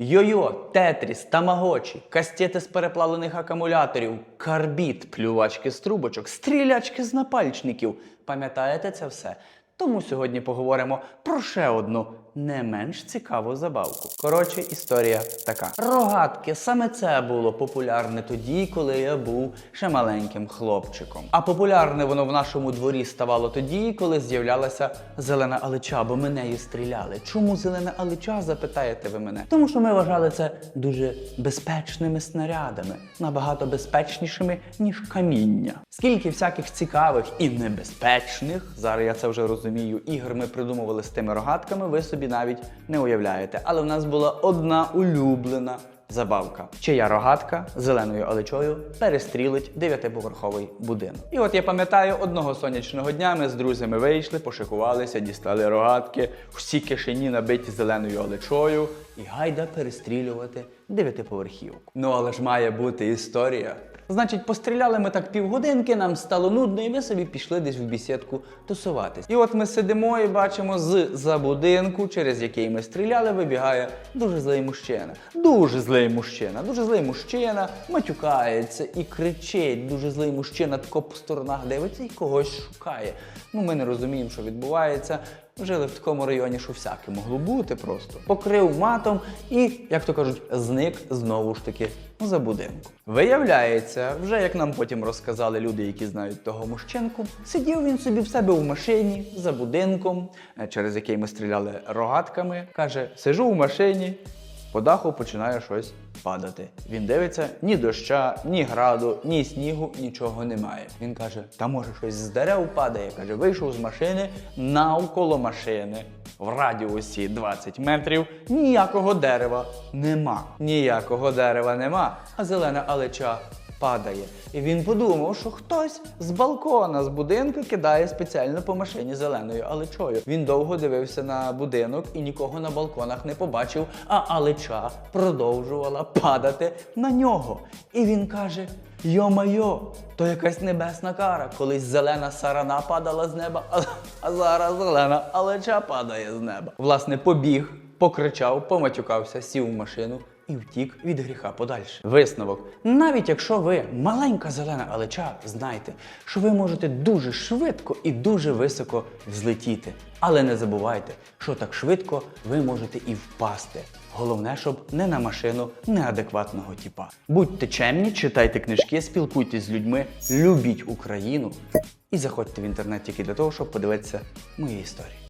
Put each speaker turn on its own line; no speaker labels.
Йо-йо, тетріс, тамагочі, кастети з переплавлених акумуляторів, карбіт, плювачки з трубочок, стрілячки з напальчників. Пам'ятаєте це все? Тому сьогодні поговоримо про ще одну не менш цікаву забавку. Коротше, історія така. Рогатки, саме це було популярне тоді, коли я був ще маленьким хлопчиком. А популярне воно в нашому дворі ставало тоді, коли з'являлася зелена алича, бо ми нею стріляли. Чому зелена алича, запитаєте ви мене? Тому що ми вважали це дуже безпечними снарядами, набагато безпечнішими, ніж каміння. Скільки всяких цікавих і небезпечних, зараз я це вже розумію, ігор ми придумували з тими рогатками, ви собі навіть не уявляєте. Але в нас була одна улюблена забавка. Чия рогатка зеленою алечою перестрілить дев'ятиповерховий будинок. І от я пам'ятаю, одного сонячного дня ми з друзями вийшли, пошикувалися, дістали рогатки, всі кишені набиті зеленою алечою, і гайда перестрілювати дев'ятиповерхівку. Ну але ж має бути історія. Значить, постріляли ми так півгодинки, нам стало нудно, і ми собі пішли десь в бісідку тусуватись. І от ми сидимо і бачимо з за будинку, через який ми стріляли, вибігає дуже злий мужчина. Дуже злий мужчина, дуже злий мужчина, матюкається і кричить. Дуже злий мужчина тако по сторонах дивиться і когось шукає. Ну, ми не розуміємо, що відбувається. Жили в такому районі, що всяке могло бути просто. Покрив матом і, як то кажуть, зник знову ж таки за будинку. Виявляється, вже як нам потім розказали люди, які знають того мужчинку, сидів він собі в себе в машині за будинком, е, через який ми стріляли рогатками. Каже: сижу в машині, по даху починає щось падати. Він дивиться, ні доща, ні граду, ні снігу, нічого немає. Він каже: Та може щось з дерев падає. Каже, вийшов з машини навколо машини. В радіусі 20 метрів ніякого дерева нема. Ніякого дерева нема, а зелена алеча падає. І він подумав, що хтось з балкона з будинку кидає спеціально по машині зеленою алечою. Він довго дивився на будинок і нікого на балконах не побачив, а алеча продовжувала падати на нього. І він каже: Йо-майо, то якась небесна кара. Колись зелена сарана падала з неба, а, зараз зелена алеча падає з неба. Власне, побіг, покричав, поматюкався, сів в машину і втік від гріха подальше. Висновок. Навіть якщо ви маленька зелена алеча, знайте, що ви можете дуже швидко і дуже високо взлетіти. Але не забувайте, що так швидко ви можете і впасти. Головне, щоб не на машину неадекватного тіпа. Будьте чемні, читайте книжки, спілкуйтесь з людьми, любіть Україну і заходьте в інтернет тільки для того, щоб подивитися мої історії.